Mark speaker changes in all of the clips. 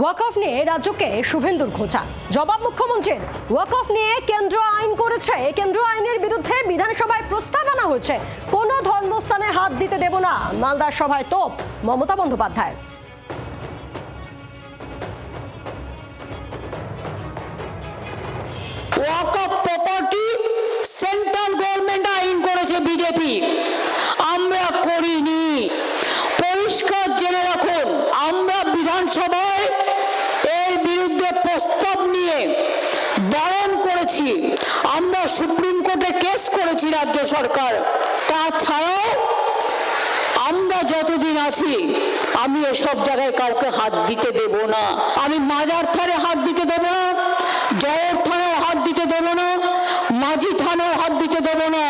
Speaker 1: ওয়াকফ নিয়ে রাজ্যকে শুভেন্দুর খোঁচা জবাব মুখ্যমন্ত্রীর। ওয়াকফ নিয়ে কেন্দ্র আইন করেছে। কেন্দ্র আইনের বিরুদ্ধে বিধানসভায় প্রস্তাব আনা হয়েছে। কোনো ধর্মস্থানে হাত দিতে দেব না। মালদার সভায় তোপ। Mamata Bandyopadhyay.
Speaker 2: Waqf property central government আইন করেছে বিজেপি আমরা করিনি পরিষ্কার জেনে রাখুন আমরা বিধানসভায় এর বিরুদ্ধে প্রস্তাব নিয়ে বারণ করেছি। আমরা সুপ্রিম কোর্টে কেস করেছি রাজ্য সরকার। তাছাড়াও আমরা যতদিন আছি, আমি এসব জায়গায় কাউকে হাত দিতে দেব না। আমি মাজার থানে হাত দিতে দেব না, জয়ের থানায় হাত দিতে দেব না, মাঝি থানায় হাত দিতে দেব না।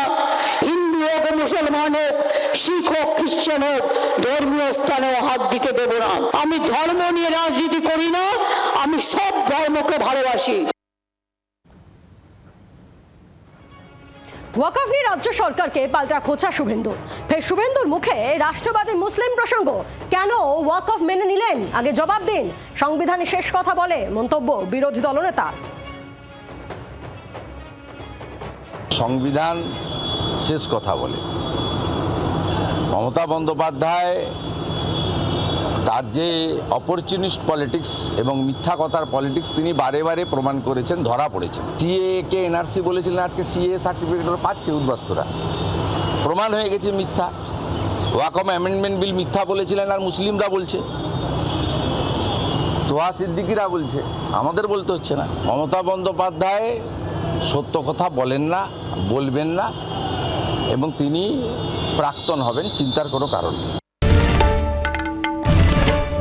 Speaker 2: হিন্দু হোক, মুসলমান হোক, শিখ হোক খ্রিস্টান হোক, ধর্মীয় স্থানেও হাত দিতে দেব না। আমি ধর্ম নিয়ে রাজনীতি করি না, আমি সব ধর্মকে ভালোবাসি।
Speaker 1: ওয়াকফ নিয়ে রাজ্য সরকারকে পাল্টা খোঁচা শুভেন্দুর ফের শুভেন্দুর মুখে রাষ্ট্রবাদী মুসলিম প্রসঙ্গ। কেন ওয়াকফ মেনে নিলেন? আগে জবাব দিন। সংবিধানে শেষ কথা বলে মন্তব্য বিরোধী দলনেতা।
Speaker 3: সংবিধান শেষ কথা বলে। মমতা বন্দ্যোপাধ্যায় তার যে অপরচুনিস্ট পলিটিক্স এবং মিথ্যা কথার পলিটিক্স তিনি বারে বারে প্রমাণ করেছেন, ধরা পড়েছেন। সিএ কে এনআরসি বলেছিলেন, আজকে সিএ সার্টিফিকেট পাচ্ছে উদ্বাস্তুরা। প্রমাণ হয়ে গেছে মিথ্যা। ওয়াকম অ্যামেন্ডমেন্ট বিল মিথ্যা বলেছিলেন আর মুসলিমরা বলছে। তোহা সিদ্দিকিরা বলছে। আমাদের বলতে হচ্ছে না। মমতা বন্দ্যোপাধ্যায় সত্য কথা বলেন না, বলবেন না, এবং তিনি প্রাক্তন হবেন, চিন্তার কোনো কারণ